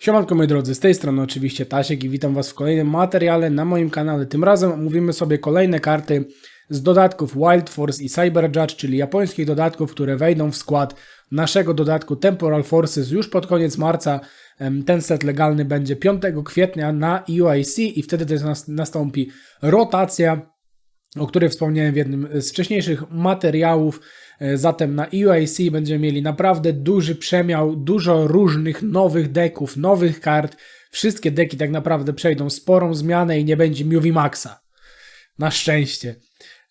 Siemanko moi drodzy, z tej strony oczywiście Tasiek i witam Was w kolejnym materiale na moim kanale. Tym razem omówimy sobie kolejne karty z dodatków Wild Force i Cyber Judge, czyli japońskich dodatków, które wejdą w skład naszego dodatku Temporal Forces już pod koniec marca. Ten set legalny będzie 5 kwietnia na UIC i wtedy też nas- nastąpi rotacja o której wspomniałem w jednym z wcześniejszych materiałów. E, Zatem na EUIC będziemy mieli naprawdę duży przemiał, dużo różnych nowych deków, nowych kart. Wszystkie deki tak naprawdę przejdą sporą zmianę i nie będzie Movie Maxa. Na szczęście.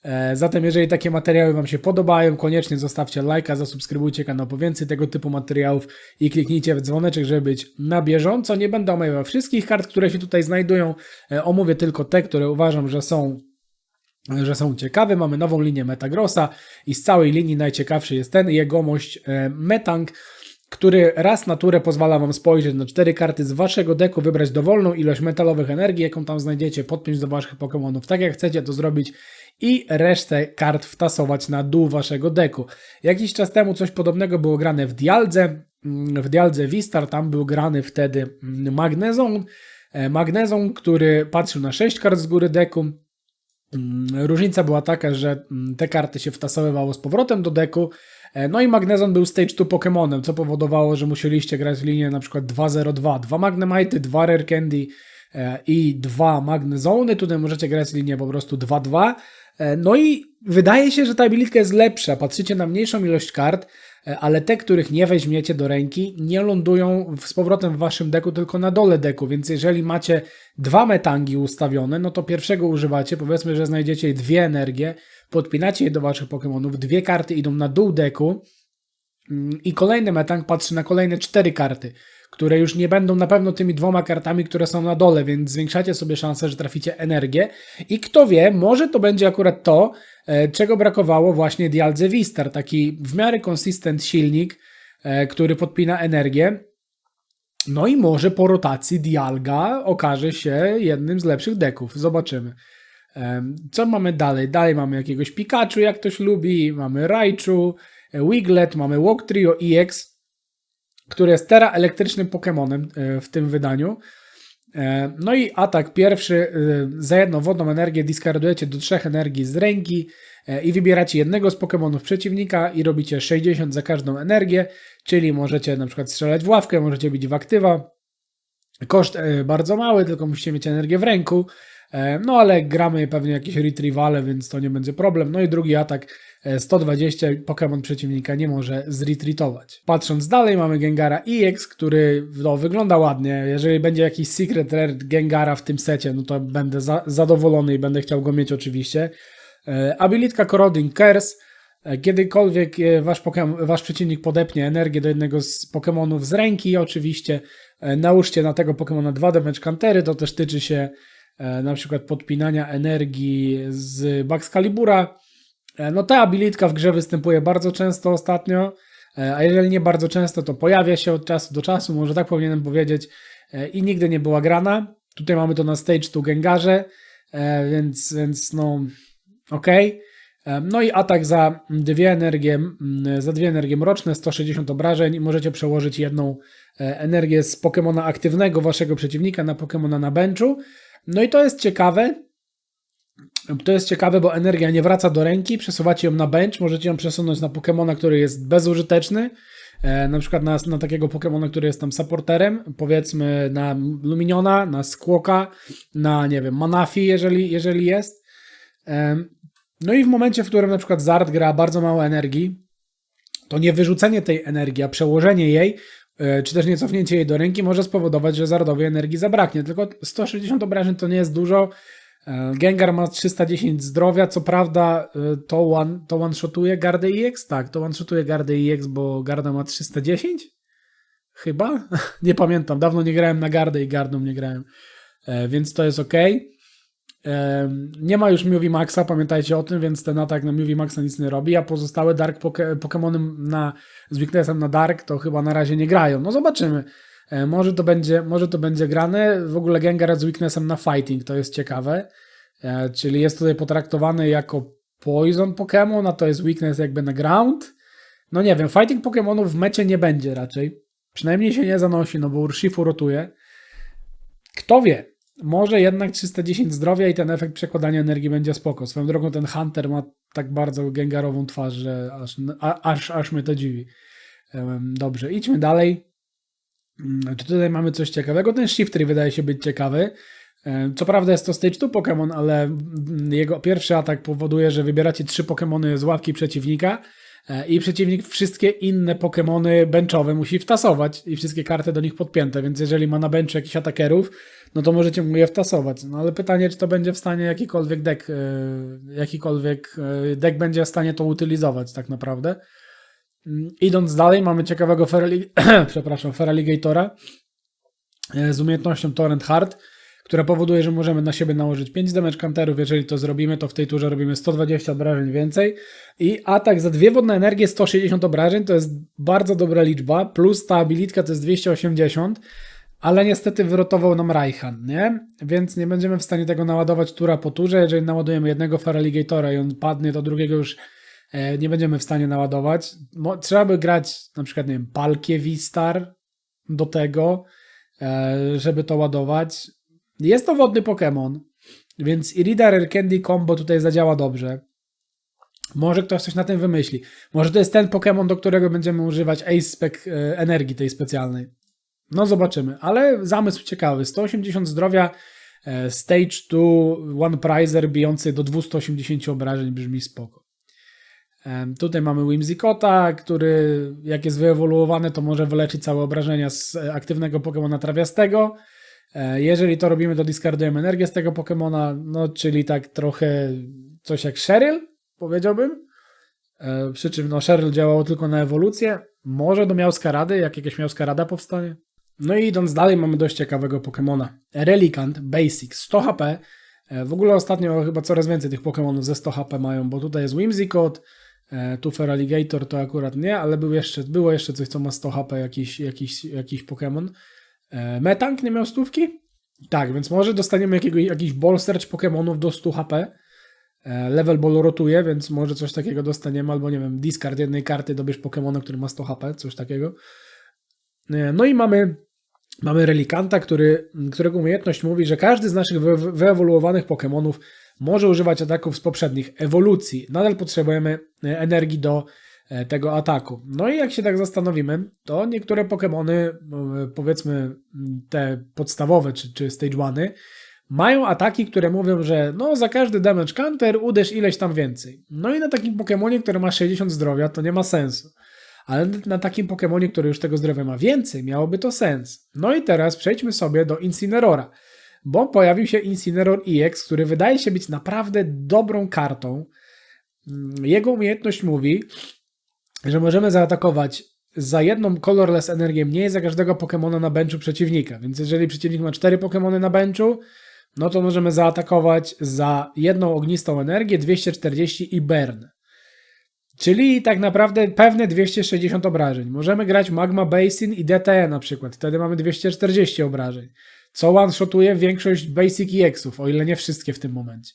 E, Zatem jeżeli takie materiały Wam się podobają, koniecznie zostawcie lajka, zasubskrybujcie kanał po więcej tego typu materiałów i kliknijcie w dzwoneczek, żeby być na bieżąco. Nie będę omawiał wszystkich kart, które się tutaj znajdują. E, Omówię tylko te, które uważam, że są że są ciekawe. Mamy nową linię Metagrossa i z całej linii najciekawszy jest ten jegomość e, Metang, który raz na turę pozwala Wam spojrzeć na cztery karty z Waszego deku, wybrać dowolną ilość metalowych energii, jaką tam znajdziecie, podpiąć do Waszych Pokémonów, tak jak chcecie to zrobić i resztę kart wtasować na dół Waszego deku. Jakiś czas temu coś podobnego było grane w Dialdze, mm, w Dialdze Vistar, tam był grany wtedy mm, Magnezon, e, Magnezon, który patrzył na 6 kart z góry deku, Różnica była taka, że mm, te karty się wtasowywało z powrotem do deku. e, No i Magnezon był stage 2 Pokémonem, co powodowało, że musieliście grać linię na przykład 2-0-2. Dwa Magnemite, dwa Rare Candy e, i dwa Magnezony. Tutaj możecie grać linię po prostu 2-2. E, No i wydaje się, że ta abilitka jest lepsza. Patrzycie na mniejszą ilość kart, ale te, których nie weźmiecie do ręki, nie lądują z powrotem w waszym deku, tylko na dole deku. Więc jeżeli macie dwa metangi ustawione, no to pierwszego używacie, powiedzmy, że znajdziecie dwie energie, podpinacie je do waszych Pokémonów, dwie karty idą na dół deku mm, i kolejny metang patrzy na kolejne cztery karty, które już nie będą na pewno tymi dwoma kartami, które są na dole, więc zwiększacie sobie szansę, że traficie energię i kto wie, może to będzie akurat to, e, czego brakowało właśnie Dialdze Vistar, taki w miarę konsistent silnik, e, który podpina energię, no i może po rotacji Dialga okaże się jednym z lepszych deków. Zobaczymy. Co mamy dalej? Dalej mamy jakiegoś Pikachu, jak ktoś lubi, mamy Raichu, e, Wiglet, mamy Walk Trio EX, który jest teraz elektrycznym Pokemonem e, w tym wydaniu. E, No i atak pierwszy, e, za jedną wodną energię discardujecie do trzech energii z ręki i wybieracie jednego z Pokemonów przeciwnika i robicie 60 za każdą energię, czyli możecie na przykład strzelać w ławkę, możecie bić w aktywa. Koszt bardzo mały, tylko musicie mieć energię w ręku. E, No ale gramy pewnie jakieś retrievale, więc to nie będzie problem. No i drugi atak e, 120, Pokémon przeciwnika nie może zretreatować. Patrząc dalej mamy Gengara EX, który no, wygląda ładnie. Jeżeli będzie jakiś secret rare Gengara w tym secie, no to będę za zadowolony i będę chciał go mieć oczywiście. E, Abilitka Corroding Curse. E, Kiedykolwiek e, wasz, wasz przeciwnik podepnie energię do jednego z Pokémonów z ręki, oczywiście e, nałóżcie na tego Pokémona dwa damage countery, to też tyczy się e, na przykład podpinania energii z Baxcalibura. E, No ta abilitka w grze występuje bardzo często ostatnio, e, a jeżeli nie bardzo często, to pojawia się od czasu do czasu, może tak powinienem powiedzieć, e, i nigdy nie była grana. Tutaj mamy to na stage 2 Gengarze, e, więc, więc no okej. E, No i atak za dwie energie, za dwie energie mroczne, 160 obrażeń i możecie przełożyć jedną e, energię z Pokemona aktywnego waszego przeciwnika na Pokemona na benchu. No i to jest ciekawe. To jest ciekawe, bo energia nie wraca do ręki, przesuwacie ją na bench, możecie ją przesunąć na Pokemona, który jest bezużyteczny, e, na przykład na, na takiego Pokemona, który jest tam supporterem, powiedzmy na Luminiona, na Squawka, na nie wiem, Manafi, jeżeli, jeżeli jest. Em, No i w momencie, w którym na przykład Zard gra bardzo mało energii, to nie wyrzucenie tej energii, a przełożenie jej, e, czy też nie cofnięcie jej do ręki może spowodować, że Zardowi energii zabraknie. Tylko 160 obrażeń to nie jest dużo. E, Gengar ma 310 zdrowia, co prawda e, to one, to one-shotuje Gardę EX? Tak, to one-shotuje Gardę EX, bo Garda ma 310? Chyba? nie pamiętam, dawno nie grałem na Gardę i Gardą nie grałem, e, więc to jest ok. Nie ma już Movie Maxa, pamiętajcie o tym, więc ten atak na Movie Maxa nic nie robi, a pozostałe Dark Poke- Pokémony na, z weaknessem na Dark to chyba na razie nie grają. No zobaczymy. Może to będzie, może to będzie grane. W ogóle Gengar z weaknessem na Fighting, to jest ciekawe. E, Czyli jest tutaj potraktowany jako Poison Pokémon, a to jest weakness jakby na Ground. No nie wiem, Fighting Pokémonów w mecie nie będzie raczej. Przynajmniej się nie zanosi, no bo Urshifu rotuje. Kto wie, może jednak 310 zdrowia i ten efekt przekładania energii będzie spoko. Swoją drogą ten Hunter ma tak bardzo gengarową twarz, że aż, a, aż, aż mnie to dziwi. Dobrze, idźmy dalej. Mm, Czy tutaj mamy coś ciekawego? Ten Shiftry wydaje się być ciekawy. Co prawda jest to Stage 2 Pokémon, ale mm, jego pierwszy atak powoduje, że wybieracie trzy Pokémony z łapki przeciwnika i przeciwnik wszystkie inne Pokémony benchowe musi wtasować i wszystkie karty do nich podpięte, więc jeżeli ma na benchu jakichś atakerów, no to możecie mu je wtasować. No ale pytanie, czy to będzie w stanie jakikolwiek deck, e, jakikolwiek e, deck będzie w stanie to utylizować tak naprawdę. Mm, Idąc dalej, mamy ciekawego Feraligatora e, z umiejętnością Torrent Hard, która powoduje, że możemy na siebie nałożyć 5 damage counterów. Jeżeli to zrobimy, to w tej turze robimy 120 obrażeń więcej. I atak za dwie wodne energie 160 obrażeń to jest bardzo dobra liczba, plus ta abilitka to jest 280, ale niestety wyrotował nam Raihan, nie? Więc nie będziemy w stanie tego naładować tura po turze. Jeżeli naładujemy jednego Feraligatora i on padnie, to drugiego już e, nie będziemy w stanie naładować. Mo- Trzeba by grać na przykład, nie wiem, Palkie Vistar do tego, e, żeby to ładować. Jest to wodny Pokémon, więc Irida Rare Candy combo tutaj zadziała dobrze. Może ktoś coś na tym wymyśli. Może to jest ten Pokémon, do którego będziemy używać Ace Spec e, energii tej specjalnej. No zobaczymy, ale zamysł ciekawy. 180 zdrowia, e, Stage 2, One Prizer bijący do 280 obrażeń brzmi spoko. Em, Tutaj mamy Whimsicota, który jak jest wyewoluowany, to może wyleczyć całe obrażenia z e, aktywnego Pokemona trawiastego. E, Jeżeli to robimy, to discardujemy energię z tego Pokemona, no czyli tak trochę coś jak Cheryl, powiedziałbym. E, Przy czym no Cheryl działało tylko na ewolucję. Może do Miałskarady, jak jakaś Miałskarada powstanie. No i idąc dalej, mamy dość ciekawego Pokemona. Relicant Basic 100 HP. E, W ogóle ostatnio chyba coraz więcej tych Pokemonów ze 100 HP mają, bo tutaj jest Whimsicott, tu Feraligator to akurat nie, ale był jeszcze, było jeszcze coś, co ma 100 HP, jakiś, jakiś, jakiś Pokemon. E, Metank nie miał stówki? Tak, więc może dostaniemy jakiego, jakiś ball search Pokemonów do 100 HP. E, Level ball rotuje, więc może coś takiego dostaniemy, albo nie wiem, discard jednej karty, dobierz Pokemona, który ma 100 HP, coś takiego. E, No i mamy, mamy Relikanta, który, którego umiejętność mówi, że każdy z naszych wy, wyewoluowanych Pokemonów może używać ataków z poprzednich ewolucji. Nadal potrzebujemy energii do tego ataku. No i jak się tak zastanowimy, to niektóre Pokemony, e, powiedzmy te podstawowe, czy, czy Stage 1, mają ataki, które mówią, że no za każdy damage counter uderz ileś tam więcej. No i na takim Pokemonie, który ma 60 zdrowia, to nie ma sensu. Ale na takim Pokemonie, który już tego zdrowia ma więcej, miałoby to sens. No i teraz przejdźmy sobie do Incinerora, bo pojawił się Incineror EX, który wydaje się być naprawdę dobrą kartą. Mm, Jego umiejętność mówi, że możemy zaatakować za jedną colorless energię mniej za każdego Pokemona na benchu przeciwnika. Więc jeżeli przeciwnik ma 4 Pokemony na benchu, no to możemy zaatakować za jedną ognistą energię 240 i burn. Czyli tak naprawdę pewne 260 obrażeń. Możemy grać Magma Basin i DTE na przykład. Wtedy mamy 240 obrażeń. Co one-shotuje większość Basic EX-ów, o ile nie wszystkie w tym momencie.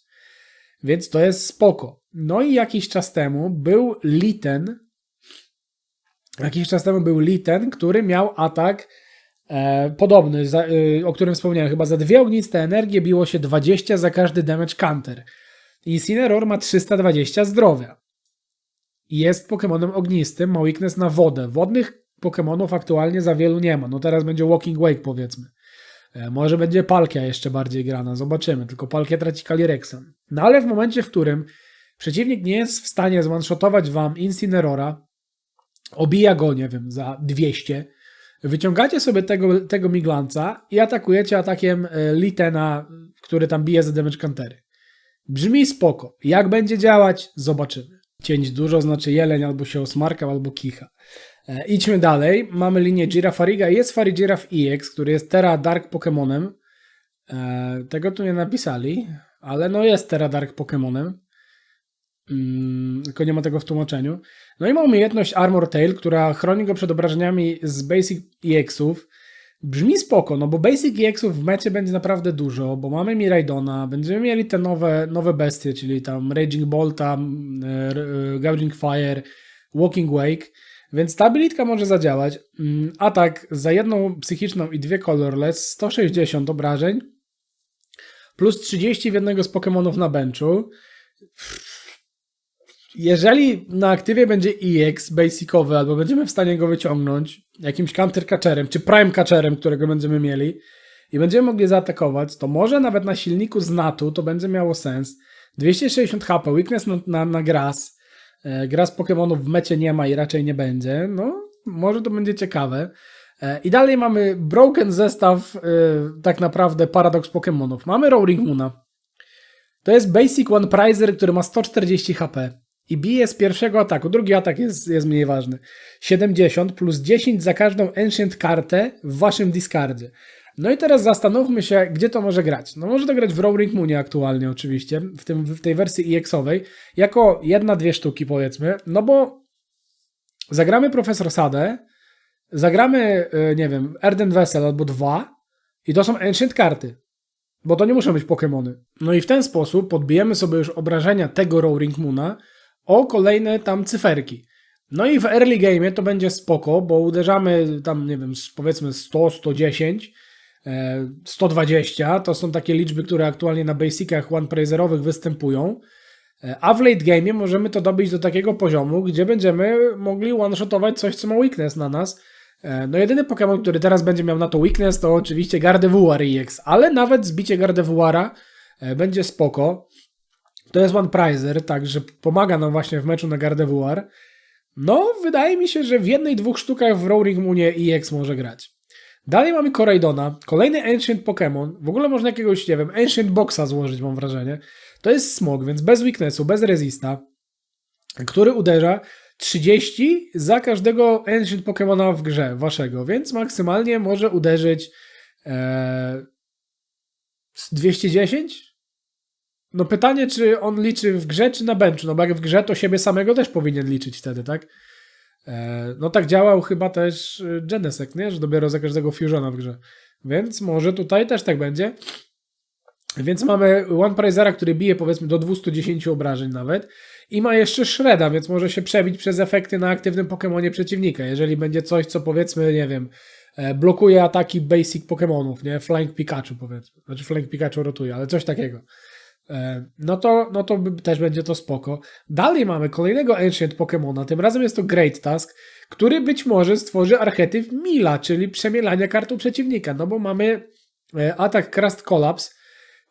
Więc to jest spoko. No i jakiś czas temu był Litten. Jakiś czas temu był Litten, który miał atak e, podobny, za, e, o którym wspomniałem. Chyba za dwie ogniste energie biło się 20 za każdy damage counter. Incineroar ma 320 zdrowia. Jest Pokemonem ognistym, ma weakness na wodę. Wodnych Pokemonów aktualnie za wielu nie ma. No teraz będzie Walking Wake powiedzmy. E, Może będzie Palkia jeszcze bardziej grana, zobaczymy. Tylko Palkia traci Calyrexa. No ale w momencie, w którym przeciwnik nie jest w stanie zwanshotować wam Incinerora, obija go, nie wiem, za 200, wyciągacie sobie tego, tego miglanca i atakujecie atakiem e, Litena, który tam bije za damage countery. Brzmi spoko. Jak będzie działać, zobaczymy. Cięć dużo znaczy jeleń albo się osmarkał, albo kicha. E, idźmy dalej. Mamy linię Girafariga. Jest Farigiraf EX, który jest Terra Dark Pokemonem. E, tego tu nie napisali, ale no jest Terra Dark Pokemonem. Mm, tylko nie ma tego w tłumaczeniu. No i ma umiejętność Armor Tail, która chroni go przed obrażeniami z Basic EX-ów. Brzmi spoko, no bo Basic EX-ów w mecie będzie naprawdę dużo, bo mamy Miraidona, będziemy mieli te nowe, nowe bestie, czyli tam Raging Bolta, e, e, Gouging Fire, Walking Wake, Więc ta abilitka może zadziałać. Mm, Atak za jedną psychiczną i dwie colorless, 160 obrażeń, plus 30 w jednego z Pokémonów na benchu. Jeżeli na aktywie będzie EX basicowy, albo będziemy w stanie go wyciągnąć jakimś counter catcherem, czy prime catcherem, którego będziemy mieli i będziemy mogli zaatakować, to może nawet na silniku z NATO to będzie miało sens. 260 HP, weakness na, na, na grass. E, Grass Pokémonów w mecie nie ma i raczej nie będzie. No, może to będzie ciekawe. E, I dalej mamy broken zestaw, e, tak naprawdę paradoks Pokémonów. Mamy Roaring Moona. To jest Basic One Prizer, który ma 140 HP i bije z pierwszego ataku. Drugi atak jest, jest mniej ważny. 70 plus 10 za każdą Ancient kartę w waszym discardzie. No i teraz zastanówmy się, gdzie to może grać. No może to grać w Roaring Moonie aktualnie oczywiście, w, tym, w tej wersji EX-owej, jako jedna, dwie sztuki powiedzmy, no bo zagramy Profesor Sadę, zagramy, y, nie wiem, Erden Vessel albo dwa i to są Ancient karty. Bo to nie muszą być Pokémony. No i w ten sposób podbijemy sobie już obrażenia tego Roaring Moona o kolejne tam cyferki. No i w early game to będzie spoko, bo uderzamy tam, nie wiem, powiedzmy 100, 110, e, 120. To są takie liczby, które aktualnie na basicach one praiserowych występują. E, A w late game możemy to dobić do takiego poziomu, gdzie będziemy mogli one-shotować coś, co ma weakness na nas. E, No jedyny Pokémon, który teraz będzie miał na to weakness, to oczywiście Gardevoir EX, ale nawet zbicie Gardevoira e, będzie spoko. To jest One Prizer, także pomaga nam właśnie w meczu na Gardevoir. No, wydaje mi się, że w jednej, dwóch sztukach w Roaring Moonie EX może grać. Dalej mamy Koraidona, kolejny Ancient Pokémon. W ogóle można jakiegoś, nie wiem, Ancient Boxa złożyć, mam wrażenie. To jest smog, więc bez weaknessu, bez resista, który uderza 30 za każdego Ancient Pokémona w grze waszego, więc maksymalnie może uderzyć e, z 210? No pytanie, czy on liczy w grze, czy na benchu? No bo jak w grze, to siebie samego też powinien liczyć wtedy, tak? E, no tak działał chyba też e, Genesek, nie? Że dopiero za każdego Fusiona w grze. Więc może tutaj też tak będzie. Więc mamy One Prizera, który bije powiedzmy do 210 obrażeń nawet i ma jeszcze Shreda, więc może się przebić przez efekty na aktywnym Pokemonie przeciwnika. Jeżeli będzie coś, co powiedzmy, nie wiem, e, blokuje ataki basic Pokemonów, nie? Flying Pikachu powiedzmy. Znaczy Flying Pikachu rotuje, ale coś takiego. E, No to, no to też będzie to spoko. Dalej mamy kolejnego Ancient Pokemona, tym razem jest to Great Task, który być może stworzy archetyp Mila, czyli przemielania kartą przeciwnika, no bo mamy e, atak Crust Collapse,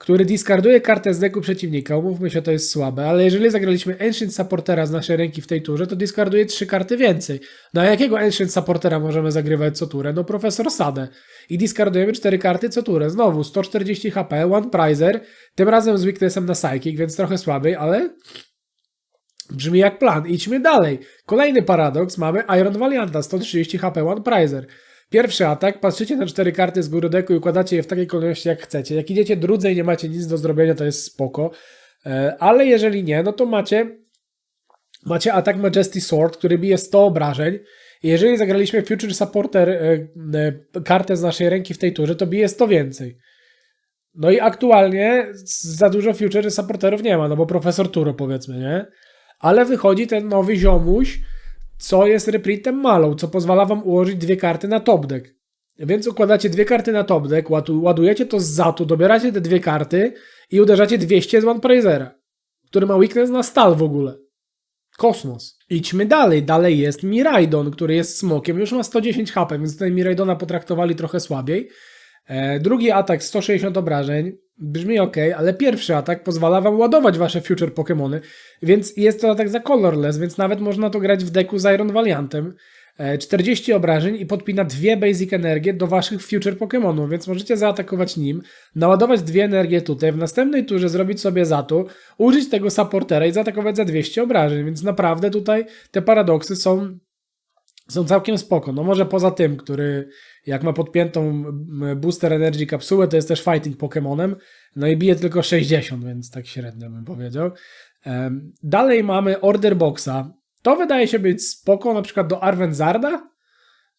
który discarduje kartę z deku przeciwnika. Umówmy się, to jest słabe, ale jeżeli zagraliśmy Ancient Supportera z naszej ręki w tej turze, to discarduje trzy karty więcej. No a jakiego Ancient Supportera możemy zagrywać co turę? No Profesor Sadę. I discardujemy cztery karty co turę. Znowu 140 HP, One Prizer, tym razem z weaknessem na Psychic, więc trochę słabiej, ale brzmi jak plan. Idźmy dalej. Kolejny paradoks, mamy Iron Valianta, 130 HP, One Prizer. Pierwszy atak, patrzycie na cztery karty z góry deku i układacie je w takiej kolejności jak chcecie. Jak idziecie drudze i nie macie nic do zrobienia, to jest spoko. E, Ale jeżeli nie, no to macie macie atak Majesty Sword, który bije 100 obrażeń. Jeżeli zagraliśmy Future Supporter e, e, kartę z naszej ręki w tej turze, to bije 100 więcej. No i aktualnie za dużo Future Supporterów nie ma, no bo Profesor Turo powiedzmy, nie? Ale wychodzi ten nowy ziomuś, co jest reprintem malą, co pozwala wam ułożyć dwie karty na top deck. Więc układacie dwie karty na top deck, ładu- ładujecie to z zatu, dobieracie te dwie karty i uderzacie 200 z One który ma weakness na stal w ogóle. Kosmos. Idźmy dalej. Dalej jest Miraidon, który jest smokiem, już ma 110 HP, więc tutaj Miraidona potraktowali trochę słabiej. E, drugi atak 160 obrażeń. Brzmi ok, ale pierwszy atak pozwala wam ładować wasze future Pokémony, więc jest to atak za colorless, więc nawet można to grać w deku z Iron Valiantem. E, 40 obrażeń i podpina dwie basic energie do waszych future Pokémonów, więc możecie zaatakować nim, naładować dwie energie tutaj, w następnej turze zrobić sobie zatu, użyć tego supportera i zaatakować za 200 obrażeń, więc naprawdę tutaj te paradoksy są są całkiem spoko. No może poza tym, który jak ma podpiętą booster energy kapsułę, to jest też fighting Pokémonem, no i bije tylko 60, więc tak średnio bym powiedział. Dalej mamy Order Boxa. To wydaje się być spoko, na przykład do Arvenzarda,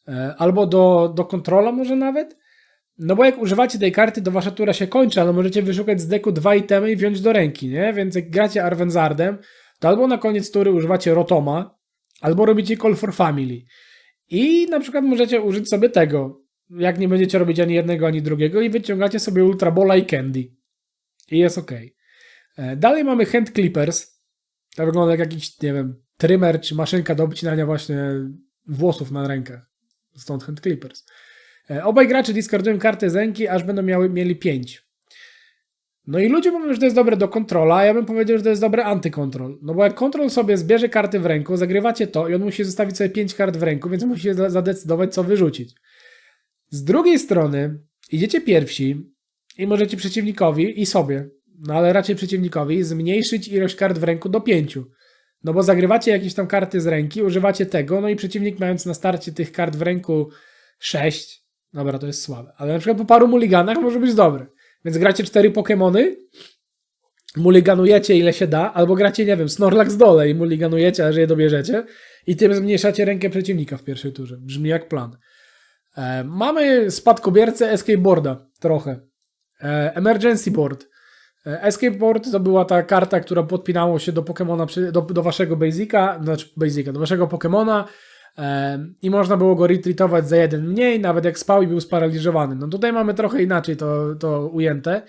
e, albo do, do Controla może nawet. No bo jak używacie tej karty, to wasza tura się kończy, ale możecie wyszukać z deku dwa itemy i wziąć do ręki, nie? Więc jak gracie Arvenzardem, to albo na koniec tury używacie Rotoma, Albo robicie Call for Family. I na przykład możecie użyć sobie tego, jak nie będziecie robić ani jednego, ani drugiego i wyciągacie sobie Ultra Bola i Candy. I jest ok. Dalej mamy Hand Clippers. To wygląda jak jakiś, nie wiem, trimmer czy maszynka do obcinania właśnie włosów na rękach. Stąd Hand Clippers. E, Obaj gracze discardują karty z ręki, aż będą miały, mieli 5. No i ludzie mówią, że to jest dobre do kontrola, a ja bym powiedział, że to jest dobre antykontrol. No bo jak kontrol sobie zbierze karty w ręku, zagrywacie to i on musi zostawić sobie 5 kart w ręku, więc musi za- zadecydować, co wyrzucić. Z drugiej strony idziecie pierwsi i możecie przeciwnikowi i sobie, no ale raczej przeciwnikowi, zmniejszyć ilość kart w ręku do 5. No bo zagrywacie jakieś tam karty z ręki, używacie tego, no i przeciwnik mając na starcie tych kart w ręku 6, dobra, to jest słabe, ale na przykład po paru muliganach może być dobry. Więc gracie cztery Pokemony, muliganujecie ile się da, albo gracie, nie wiem, Snorlax dole i muliganujecie, aż je dobierzecie i tym zmniejszacie rękę przeciwnika w pierwszej turze. Brzmi jak plan. E, mamy spadkobiercę Escape Boarda trochę. E, emergency Board. E, Escape Board to była ta karta, która podpinało się do Pokemona, do, do waszego Basica, znaczy Basica, do waszego Pokemona i można było go retreatować za jeden mniej, nawet jak spał i był sparaliżowany. No tutaj mamy trochę inaczej to, to ujęte.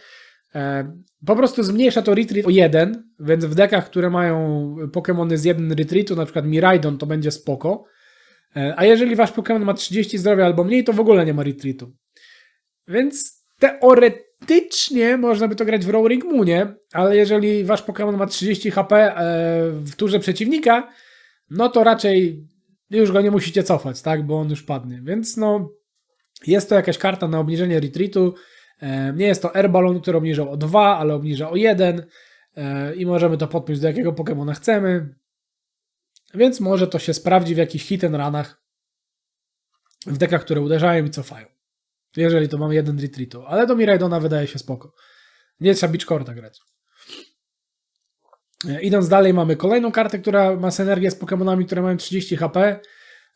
Po prostu zmniejsza to retreat o jeden, więc w dekach, które mają Pokemony z jeden retreatu, na przykład Miraidon, to będzie spoko. A jeżeli wasz Pokémon ma 30 zdrowia albo mniej, to w ogóle nie ma retreatu. Więc teoretycznie można by to grać w Roaring Moonie, ale jeżeli wasz Pokémon ma 30 HP e, w turze przeciwnika, no to raczej już go nie musicie cofać, tak, bo on już padnie. Więc no, jest to jakaś karta na obniżenie retreatu. E, Nie jest to Air Balloon, który obniżał o 2, ale obniża o 1 e, i możemy to podpiąć do jakiego Pokemona chcemy. Więc może to się sprawdzi w jakichś hit and runach w dekach, które uderzają i cofają. Jeżeli to mamy jeden retreatu. Ale do Miraidona wydaje się spoko. Nie trzeba Beachcorda grać. E, Idąc dalej mamy kolejną kartę, która ma synergię z Pokemonami, które mają 30 HP.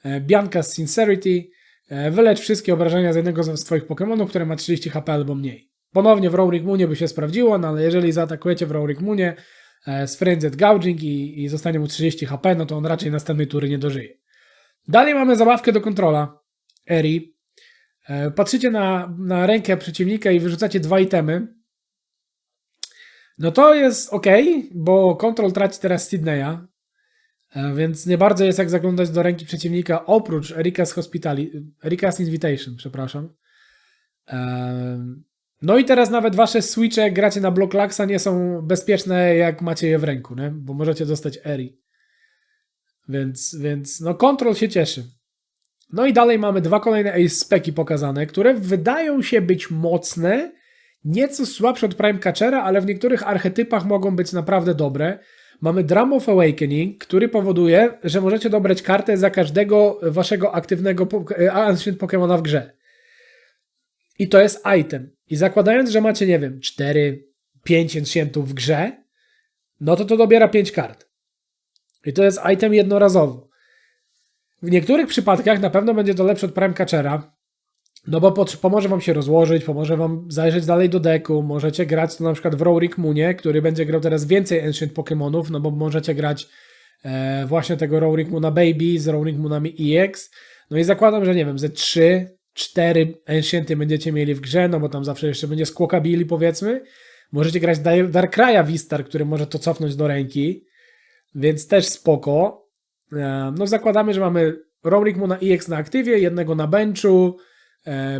E, Bianca z Sincerity. E, Wylecz wszystkie obrażenia z jednego z Twoich Pokemonów, które ma 30 HP albo mniej. Ponownie w Roaring Moonie by się sprawdziło, no ale jeżeli zaatakujecie w Roaring Moonie z Frenzied Gouging i, i zostanie mu 30 HP, no to on raczej następnej tury nie dożyje. Dalej mamy zabawkę do kontrola. Eri. Patrzycie na, na rękę przeciwnika i wyrzucacie dwa itemy. No to jest ok, bo kontrol traci teraz Sydneya, e, więc nie bardzo jest jak zaglądać do ręki przeciwnika oprócz Erika's Hospitali, Erika's Invitation, przepraszam. E, No i teraz nawet wasze switche, gracie na Block Luxa, nie są bezpieczne, jak macie je w ręku, nie? bo możecie dostać Eri. Więc, więc no kontrol się cieszy. No i dalej mamy dwa kolejne ace speki pokazane, które wydają się być mocne, nieco słabsze od Prime Catchera, ale w niektórych archetypach mogą być naprawdę dobre. Mamy Drum of Awakening, który powoduje, że możecie dobrać kartę za każdego waszego aktywnego po- e, Ancient Pokemona w grze. I to jest item. I zakładając, że macie, nie wiem, 4, 5 Ancientów w grze, no to to dobiera 5 kart. I to jest item jednorazowo. W niektórych przypadkach na pewno będzie to lepsze od Prime Catchera, no bo pomoże wam się rozłożyć, pomoże wam zajrzeć dalej do deku, możecie grać to na przykład w Roaring Moonie, który będzie grał teraz więcej Ancient Pokémonów, no bo możecie grać e, właśnie tego Roaring Moona Baby z Roaring Moonami EX, no i zakładam, że nie wiem, ze 3, 4 Ancienty będziecie mieli w grze, no bo tam zawsze jeszcze będzie Squawkabilly powiedzmy, możecie grać Dar- Darkraya Vistar, który może to cofnąć do ręki, więc też spoko. E, No zakładamy, że mamy Roaring Moona EX na aktywie, jednego na benchu,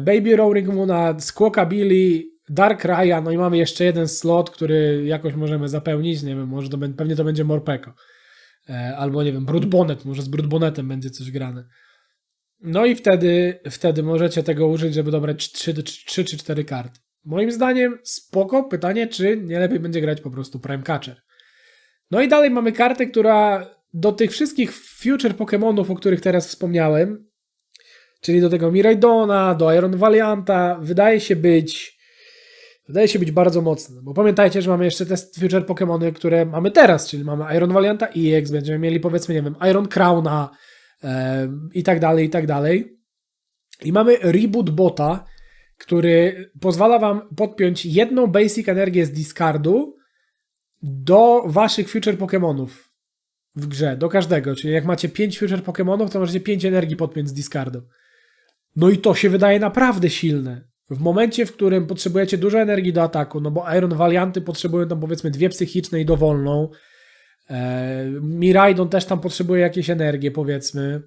Baby Roaring Moona, Squawkabilly, Dark Raya, no i mamy jeszcze jeden slot, który jakoś możemy zapełnić, nie wiem, może to pewnie to będzie Morpeko. E, Albo nie wiem, Broodbonnet, może z Broodbonnetem będzie coś grane. No i wtedy, wtedy możecie tego użyć, żeby dobrać 3, 3 czy 4 karty. Moim zdaniem spoko, pytanie czy nie lepiej będzie grać po prostu Prime Catcher. No i dalej mamy kartę, która do tych wszystkich future Pokémonów, o których teraz wspomniałem, czyli do tego Miraidona, do Iron Valianta, wydaje się być wydaje się być bardzo mocna, bo pamiętajcie, że mamy jeszcze te future Pokémony, które mamy teraz, czyli mamy Iron Valianta EX, będziemy mieli powiedzmy, nie wiem, Iron Crowna e, i tak dalej, i tak dalej. I mamy Reboot Bota, który pozwala wam podpiąć jedną basic energię z discardu do waszych future Pokémonów w grze, do każdego. Czyli jak macie 5 future Pokémonów, to możecie 5 energii podpiąć z discardu. No i to się wydaje naprawdę silne. W momencie, w którym potrzebujecie dużo energii do ataku, no bo Iron Valianty potrzebują tam powiedzmy dwie psychiczne i dowolną. E, Miraidon też tam potrzebuje jakieś energię, powiedzmy.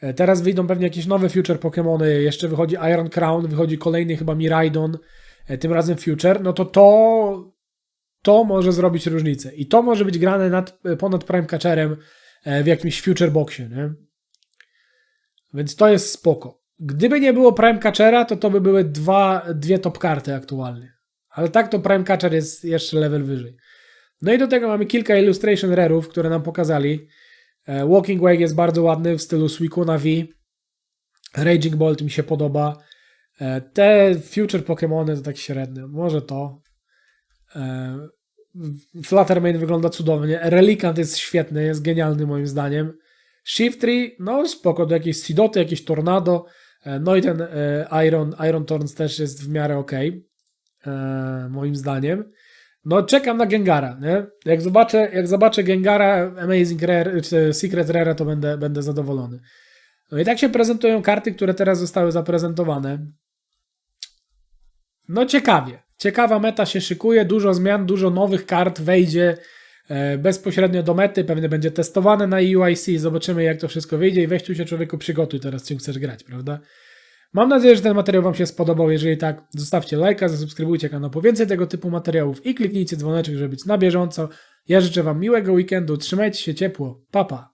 E, teraz wyjdą pewnie jakieś nowe future Pokémony. Jeszcze wychodzi Iron Crown, wychodzi kolejny chyba Miraidon, e, tym razem future. No to to to może zrobić różnicę. I to może być grane nad, ponad Prime Catcherem w jakimś future boxie, nie? Więc to jest spoko. Gdyby nie było Prime Catchera, to to by były dwa, dwie top karty aktualnie. Ale tak to Prime Catcher jest jeszcze level wyżej. No i do tego mamy kilka illustration rarów, które nam pokazali. E, Walking Wake jest bardzo ładny w stylu Suicuna V. Raging Bolt mi się podoba. E, Te future Pokémony to tak średnio. Może to. E, Fluttermane wygląda cudownie. Relikant jest świetny, jest genialny moim zdaniem. Shiftry, no spoko, do jakieś Sidoty, jakieś Tornado. E, No i ten e, Iron, Iron Thorns też jest w miarę ok, moim zdaniem. No czekam na Gengara, nie? Jak zobaczę, jak zobaczę Gengara Amazing Rare, czy Secret Rare, to będę, będę zadowolony. No i tak się prezentują karty, które teraz zostały zaprezentowane. No ciekawie. Ciekawa meta się szykuje, dużo zmian, dużo nowych kart wejdzie e, bezpośrednio do mety, pewnie będzie testowane na UIC, zobaczymy jak to wszystko wyjdzie i weź tu się człowieku przygotuj teraz, czym chcesz grać, prawda? Mam nadzieję, że ten materiał Wam się spodobał, jeżeli tak, zostawcie lajka, zasubskrybujcie kanał po więcej tego typu materiałów i kliknijcie dzwoneczek, żeby być na bieżąco. Ja życzę Wam miłego weekendu, trzymajcie się ciepło, papa. Pa.